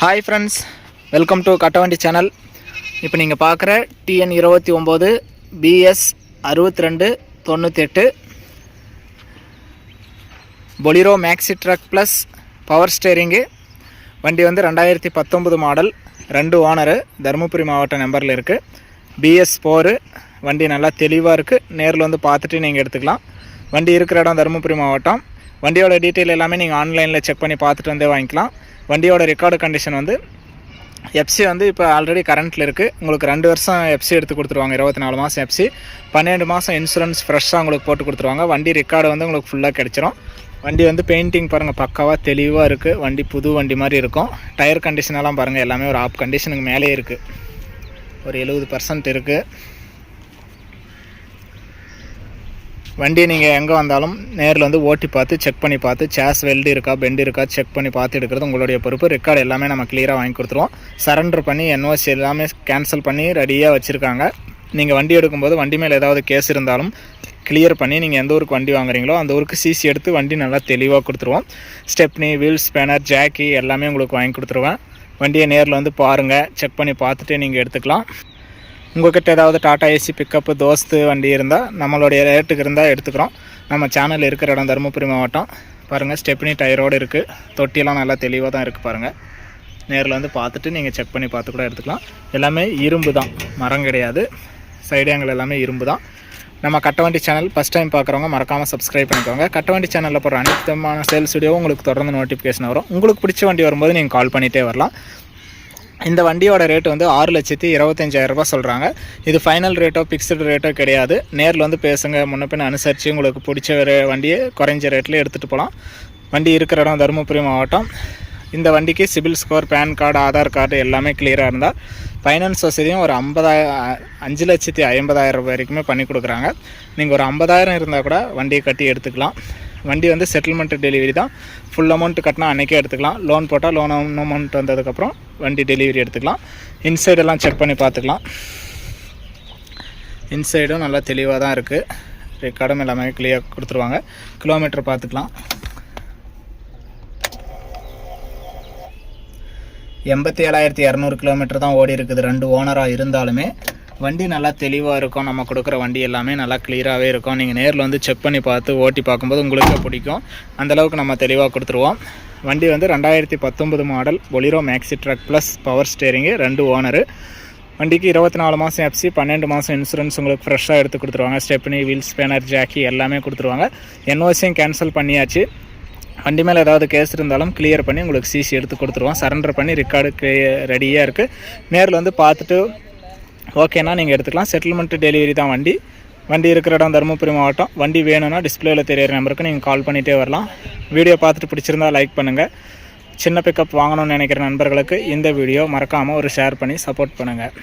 Hi friends welcome to Kattavandi channel இப்போ நீங்கள் பார்க்குற டிஎன் இருபத்தி ஒம்பது பிஎஸ் அறுபத்தி ரெண்டு தொண்ணூற்றி எட்டு Bolero maxi truck plus power steering வண்டி வந்து ரெண்டாயிரத்தி பத்தொம்பது மாடல் ரெண்டு ஓனரு தருமபுரி மாவட்ட நம்பரில் இருக்குது பிஎஸ் ஃபோரு வண்டி நல்லா தெளிவாக இருக்குது நேரில் வந்து பார்த்துட்டு நீங்கள் எடுத்துக்கலாம். வண்டி இருக்கிற இடம் தருமபுரி மாவட்டம். வண்டியோட டீட்டெயில் எல்லாமே நீங்கள் ஆன்லைனில் செக் பண்ணி பார்த்துட்டு வந்தே வாங்கிக்கலாம். வண்டியோட ரெக்கார்டு கண்டிஷன் வந்து எஃப்சி வந்து இப்போ ஆல்ரெடி கரண்ட்டில் இருக்குது உங்களுக்கு ரெண்டு வருஷம் எஃப்சி எடுத்து கொடுத்துருவாங்க. இருபத்தி நாலு மாதம் எஃப்சி பன்னெண்டு மாதம் இன்சூரன்ஸ் ஃப்ரெஷ்ஷாக உங்களுக்கு போட்டு கொடுத்துருவாங்க. வண்டி ரெக்கார்டு வந்து உங்களுக்கு ஃபுல்லாக கிடச்சிரும். வண்டி வந்து பெயிண்டிங் பாருங்கள் பக்காவாக தெளிவாக இருக்குது வண்டி புது வண்டி மாதிரி இருக்கும். டயர் கண்டிஷனெல்லாம் பாருங்கள் எல்லாமே ஒரு ஆப் கண்டிஷனுக்கு மேலே இருக்குது ஒரு எழுபது பர்சன்ட் இருக்குது வண்டி நீங்கள் எங்கே வந்தாலும் நேரில் வந்து ஓட்டி பார்த்து செக் பண்ணி பார்த்து சேஸ் வெல்டு இருக்கா பெண்டு இருக்கா செக் பண்ணி பார்த்து எடுக்கிறது உங்களுடைய பொறுப்பு. ரெக்கார்டு எல்லாமே நம்ம கிளியராக வாங்கி கொடுத்துருவோம். சரண்டர் பண்ணி என்ஓசி எல்லாமே கேன்சல் பண்ணி ரெடியாக வச்சுருக்காங்க. நீங்கள் வண்டி எடுக்கும்போது வண்டி மேலே ஏதாவது கேஸ் இருந்தாலும் கிளியர் பண்ணி நீங்கள் எந்த ஊருக்கு வண்டி வாங்குறீங்களோ அந்த ஊருக்கு சிசி எடுத்து வண்டி நல்லா தெளிவாக கொடுத்துருவோம். ஸ்டெப்னி வீல் ஸ்பேனர் ஜாக்கி எல்லாமே உங்களுக்கு வாங்கி கொடுத்துருவேன். வண்டியை நேரில் வந்து பாருங்கள் செக் பண்ணி பார்த்துட்டு நீங்கள் எடுத்துக்கலாம். உங்கள்கிட்ட ஏதாவது டாடா ஏசி பிக்கப்பு தோஸ்து வண்டி இருந்தால் நம்மளுடைய ரேட்டுக்கு இருந்தால் எடுத்துக்கிறோம். நம்ம சேனல் இருக்கிற இடம் தருமபுரி மாவட்டம். பாருங்கள் ஸ்டெப்னி டயரோடு இருக்குது தொட்டியெல்லாம் நல்லா தெளிவாக தான் இருக்குது பாருங்கள் நேரில் வந்து பார்த்துட்டு நீங்கள் செக் பண்ணி பார்த்து கூட எடுத்துக்கலாம். எல்லாமே இரும்பு தான். மரம் கிடையாது. சைடியாங்கள் எல்லாமே இரும்பு தான். நம்ம கட்டவண்டி சேனல் ஃபஸ்ட் டைம் பார்க்குறவங்க மறக்காமல் சப்ஸ்கிரைப் பண்ணிக்கோங்க. கட்டவண்டி சேனலில் போகிற அனைத்துமான சேல்ஸ் வீடியோ உங்களுக்கு தொடர்ந்து நோட்டிஃபிகேஷன் வரும். உங்களுக்கு பிடிச்ச வண்டி வரும்போது நீங்கள் கால் பண்ணிகிட்டே வரலாம். இந்த வண்டியோட ரேட் வந்து ஆறு லட்சத்தி இருபத்தஞ்சாயிரம் ரூபாய் சொல்கிறாங்க இது ஃபைனல் ரேட்டோ ஃபிக்ஸ்டு ரேட்டோ கிடையாது. நேரில் வந்து பேசுங்க. முன்ன பின்ன அனுசரித்து உங்களுக்கு பிடிச்ச ஒரு வண்டியை குறைஞ்ச ரேட்டில் எடுத்துகிட்டு போகலாம் வண்டி இருக்கிற இடம் தருமபுரி மாவட்டம். இந்த வண்டிக்கு CIBIL score PAN card Aadhaar card எல்லாமே கிளியராக இருந்தால் ஃபைனான்ஸ் வசதியும் ஒரு ஐம்பதாயிரம் அஞ்சு லட்சத்தி ஐம்பதாயிரம் ரூபாய் வரைக்குமே பண்ணி கொடுக்குறாங்க. நீங்கள் ஒரு ஐம்பதாயிரம் இருந்தால் கூட வண்டியை கட்டி எடுத்துக்கலாம். வண்டி வந்து செட்டில்மெண்ட் டெலிவரி தான். ஃபுல் அமௌண்ட் கட்டினா அன்றைக்கே எடுத்துக்கலாம். லோன் போட்டால் லோன் அமௌண்ட் வந்ததுக்கப்புறம் வண்டி டெலிவரி எடுத்துக்கலாம். இன்சைடெல்லாம் செக் பண்ணி பார்த்துக்கலாம். இன்சைடும் நல்லா தெளிவாக தான் இருக்குது ரெக்கார்டும் எல்லாமே கிளியர் கொடுத்துருவாங்க. கிலோமீட்டர் பார்த்துக்கலாம். எண்பத்தி ஏழாயிரத்தி இரநூறு கிலோமீட்டர் தான் ஓடி இருக்குது. ரெண்டு ஓனராக இருந்தாலுமே வண்டி நல்லா தெளிவாக இருக்கும். நம்ம கொடுக்குற வண்டி எல்லாமே நல்லா கிளியராகவே இருக்கும். நீங்கள் நேரில் வந்து செக் பண்ணி பார்த்து ஓட்டி பார்க்கும்போது உங்களுக்கு பிடிக்கும். அந்தளவுக்கு நம்ம தெளிவாக கொடுத்துருவோம். வண்டி வந்து ரெண்டாயிரத்தி பத்தொம்பது model Bolero maxi truck plus power steering ரெண்டு ஓனரு வண்டிக்கு இருபத்தி நாலு மாதம் எஃப்சி பன்னெண்டு மாதம் இன்சூரன்ஸ் உங்களுக்கு ஃப்ரெஷ்ஷாக எடுத்து கொடுத்துருவாங்க. ஸ்டெப்னி வீல்ஸ் பேனர் ஜாக்கி எல்லாமே கொடுத்துருவாங்க. என்ஓசியும் கேன்சல் பண்ணியாச்சு. வண்டி மேலே ஏதாவது கேஸ் இருந்தாலும் கிளியர் பண்ணி உங்களுக்கு சிசி எடுத்து கொடுத்துருவோம். சரண்டர் பண்ணி ரெக்கார்டு ரெடியாக இருக்குது நேரில் வந்து பார்த்துட்டு ஓகேனா நீங்கள் எடுத்துக்கலாம். செட்டில்மெண்ட் டெலிவரி தான் வண்டி. வண்டி இருக்கிற இடம் தருமபுரி மாவட்டம். வண்டி வேணும்னா டிஸ்பிளேயில் தெரியிற நம்பருக்கு நீங்கள் கால் பண்ணிகிட்டே வரலாம். வீடியோ பார்த்துட்டு பிடிச்சிருந்தா லைக் பண்ணுங்கள் சின்ன பிக்கப் வாங்கணும்னு நினைக்கிற நண்பர்களுக்கு இந்த வீடியோ மறக்காமல் ஒரு ஷேர் பண்ணி சப்போர்ட் பண்ணுங்கள்